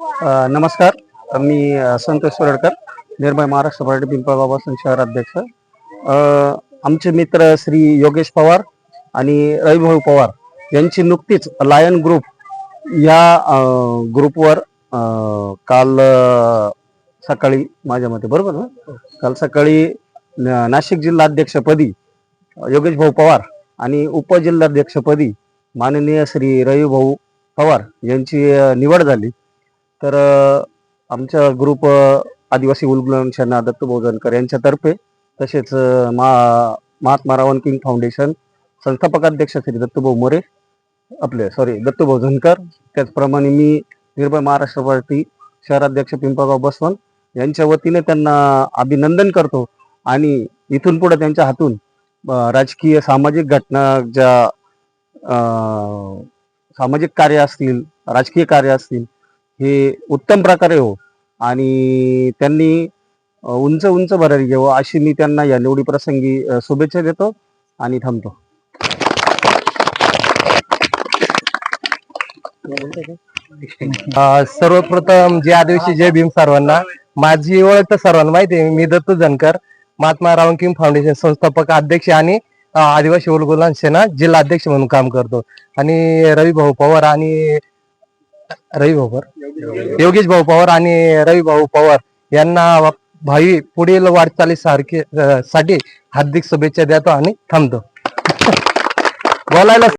नमस्कार. मी संतोष सोरडकर निर्भय महाराष्ट्र पार्टी पिंपळगावपासून शहर अध्यक्ष. आमचे मित्र श्री योगेश पवार आणि रविभाऊ पवार यांची नुकतीच लायन ग्रुप या ग्रुपवर काल सकाळी माझ्या मते बरोबर ना? काल सकाळी नाशिक जिल्हा अध्यक्षपदी योगेश भाऊ पवार आणि उपजिल्हाध्यक्षपदी माननीय श्री रविभाऊ पवार यांची निवड झाली. तर आमच्या ग्रुप आदिवासी उल्गुलन दत्त बोजनकर यांच्यातर्फे तसेच मा महात्मा रावण किंग फाउंडेशन संस्थापकाध्यक्ष श्री दत्तभाऊ मोरे आपले सॉरी दत्तभाऊ झनकर. त्याचप्रमाणे मी निर्भय महाराष्ट्र पार्टी शहराध्यक्ष पिंपळगाव बसवंत यांच्या वतीने त्यांना अभिनंदन करतो आणि इथून पुढे त्यांच्या हातून राजकीय सामाजिक घटना ज्या सामाजिक कार्य असतील राजकीय कार्य असतील हे उत्तम प्रकारे हो. आणि त्यांनी उंच उंच भरारी घ्यावं अशी मी त्यांना या निवडी प्रसंगी शुभेच्छा देतो आणि थांबतो. सर्वप्रथम जे आदिवासी जय भीम सर्वांना माझी ओळख तर सर्वांना माहिती आहे मी दत्त जनकर महात्मा रावणकिंग फाउंडेशन संस्थापक अध्यक्ष आणि आदिवासी उलगुलान सेना जिल्हा अध्यक्ष म्हणून काम करतो. आणि रवी भाऊ पवार आणि रवी भाऊ पवार. योगेश भाऊ पवार आणि रवी भाऊ पवार यांना भावी पुढील वाटचालीसारखे सारखे साठी हार्दिक शुभेच्छा देतो आणि थांबतो. बोलायला